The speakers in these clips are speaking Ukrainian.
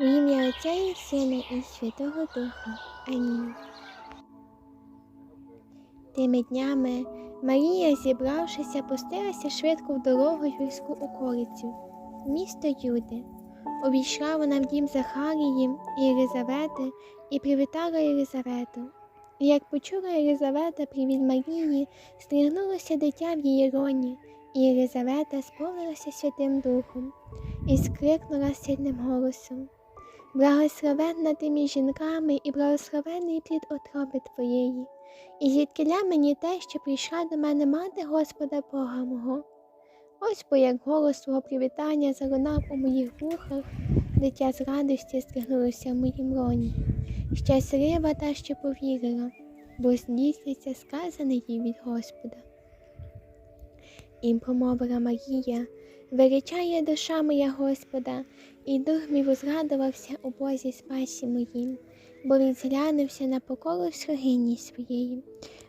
В ім'я Отця і Сина і Святого Духа. Амінь. Тими днями Марія, зібравшися, пустилася швидко в дорогу й гірську околицю, місто Юди. Увійшла вона в дім Захарії і Єлизавети і привітала Єлизавету. І як почула Єлизавета привід Марії, стригнулося дитя в її роні, і Єлизавета сповнилася Святим Духом і скрикнула сильним голосом. Благословенна ти між жінками і благословений плід отроби твоєї, і звідкиля мені те, що прийшла до мене мати Господа Бога мого. Ось бо як голос твого привітання залунав у моїх вухах, дитя з радості стригнулося в моїм роні. Щаслива та, що повірила, бо здійсниться сказане їй від Господа. І промовила Марія, величає душа моя Господа, і дух мій возрадувався у Бозі спасі моїм, бо він зглянувся на поколу слугині своєї.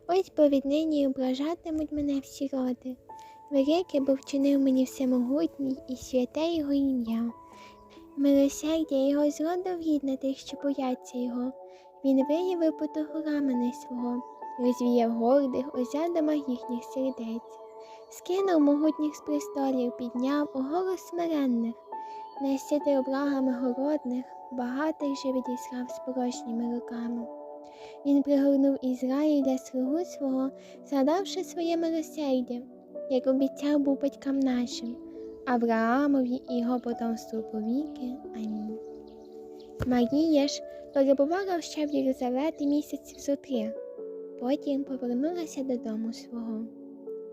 Ось бо віднині ображатимуть мене всі роди. Велике бо вчинив мені всемогутній і святе його ім'я. Милосердя його зроду гідне тих, що бояться його. Він виявив потугу рамени свого, розвіяв гордих у задумах їхніх сердець, скинув могутніх з престолів, підняв у голос смиренних, наситив обрагами голодних, багатих же відіслав з порожніми руками. Він пригорнув Ізраїль для слугу свого, згадавши своє милосердя, як обіцяв був батькам нашим, Авраамові і його потомству повіки. Амінь. Марія ж перебувала ще в Єлизаветі місяців зо три, потім повернулася додому свого.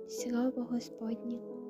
Слово Господнє.